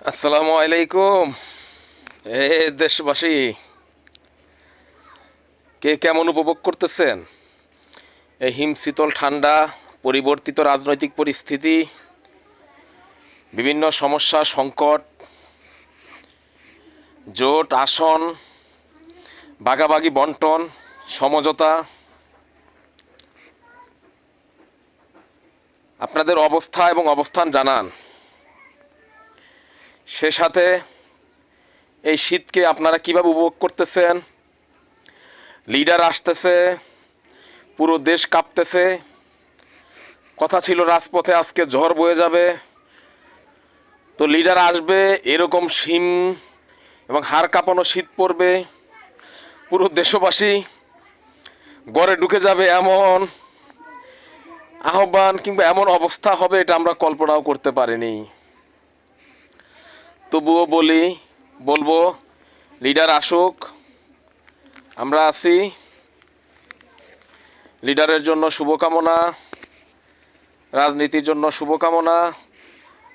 আসসালামু আলাইকুম। এ দেশবাসী, কে কেমন উপভোগ করতেছেন? এই হিমশীতল ঠান্ডা, পরিবর্তিত রাজনৈতিক পরিস্থিতি, বিভিন্ন সমস্যা, সংকট, জোট, আসন বাগাবাগি বন্টন, সমঝোতা। আপনাদের অবস্থা এবং অবস্থান জানান। সে সাথে এই শীতকে আপনারা কীভাবে উপভোগ করতেছেন? লিডার আসতেছে, পুরো দেশ কাঁপতেছে। কথা ছিল, রাজপথে আজকে ঝড় বয়ে যাবে। তো লিডার আসবে, এরকম শিম এবং হাড় কাঁপানো শীত পড়বে। পুরো দেশবাসী গড়ে ঢুকে যাবে এমন আহ্বান কিংবা এমন অবস্থা হবে, এটা আমরা কল্পনাও করতে পারিনি। তবুও বলি, বলব, লিডার আসুক, আমরা আছি। লিডারের জন্য শুভকামনা, রাজনীতির জন্য শুভকামনা,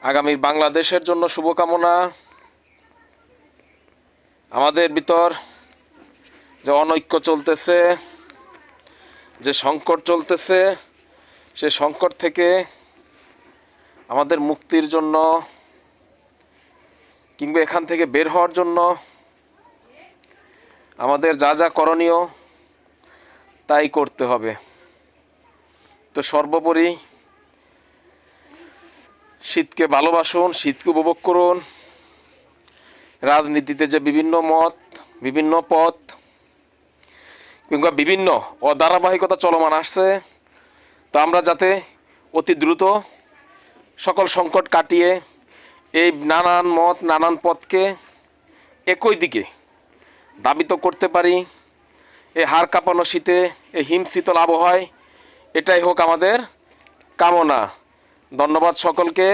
আগামী বাংলাদেশের জন্য শুভকামনা। আমাদের ভিতর যে অনৈক্য চলতেছে, যে সংকট চলতেছে, সে সংকট থেকে আমাদের মুক্তির জন্য কিংবা এখান থেকে বের হওয়ার জন্য আমাদের যা যা করণীয় তাই করতে হবে। তো সর্বোপরি শীতকে ভালোবাসুন, শীতকে উপভোগ করুন। রাজনীতিতে যে বিভিন্ন মত, বিভিন্ন পথ কিংবা বিভিন্ন অধারাবাহিকতা চলমান আসছে, তো আমরা যাতে অতি দ্রুত সকল সংকট কাটিয়ে এই নানান মত, নানান পথকে একই দিকে দাবিত করতে পারি। এই হাড় কাঁপানো শীতে, এই হিমশীতল আবহাওয়ায় এটাই হোক আমাদের কামনা। ধন্যবাদ সকলকে,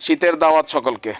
শীতের দাওয়াত সকলকে।